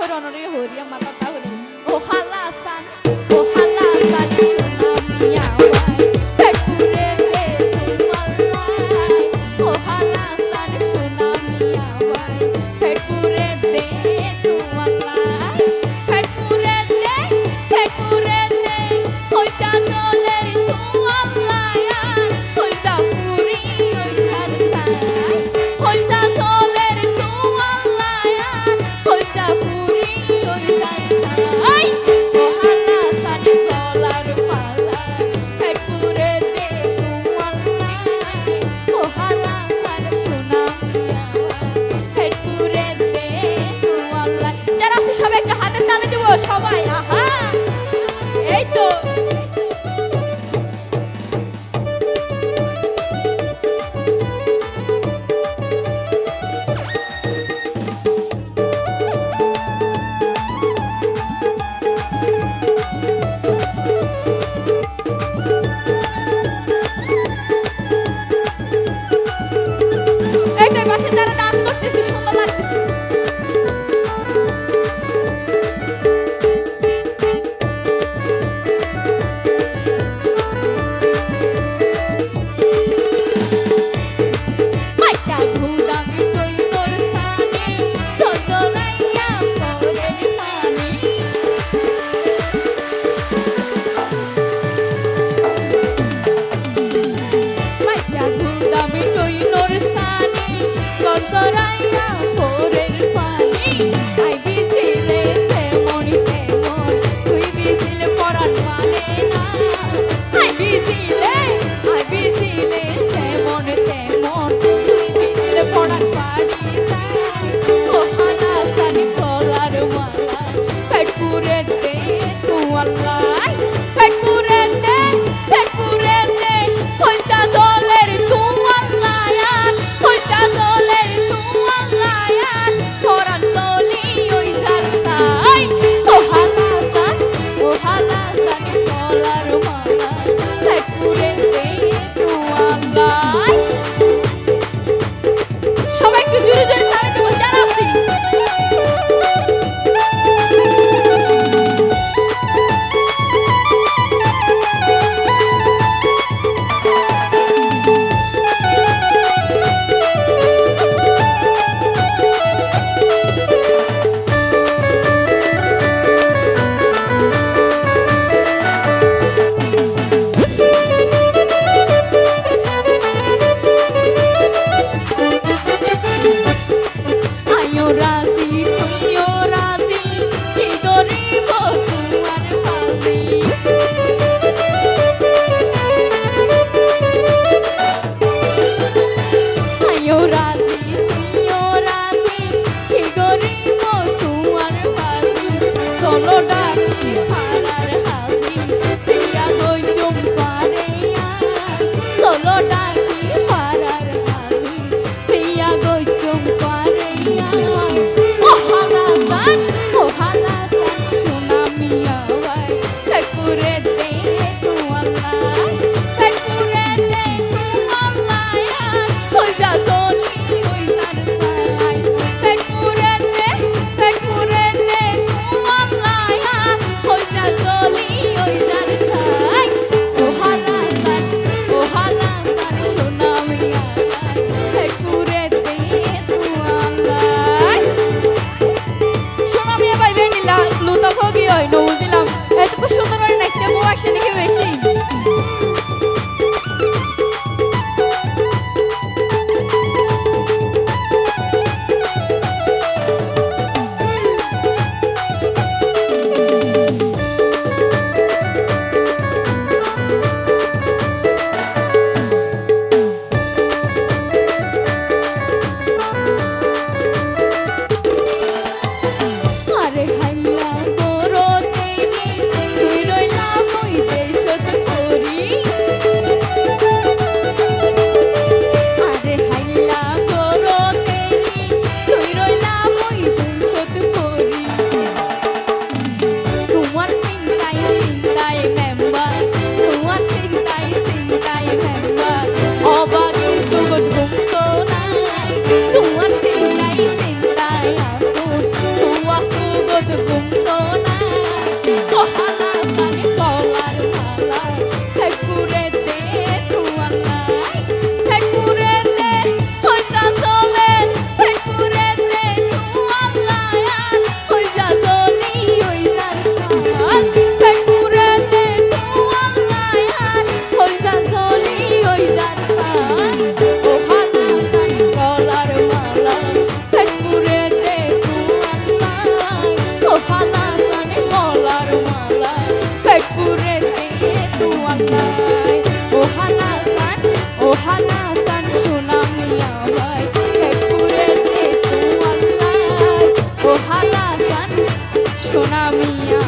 ho ro no re ho ri ma ta ta ho লুতা ভোগী হয় নবুঝিলাম এত সুন্দর নাইতে বউ আসে নাকি বেশি? সোনা মিয়া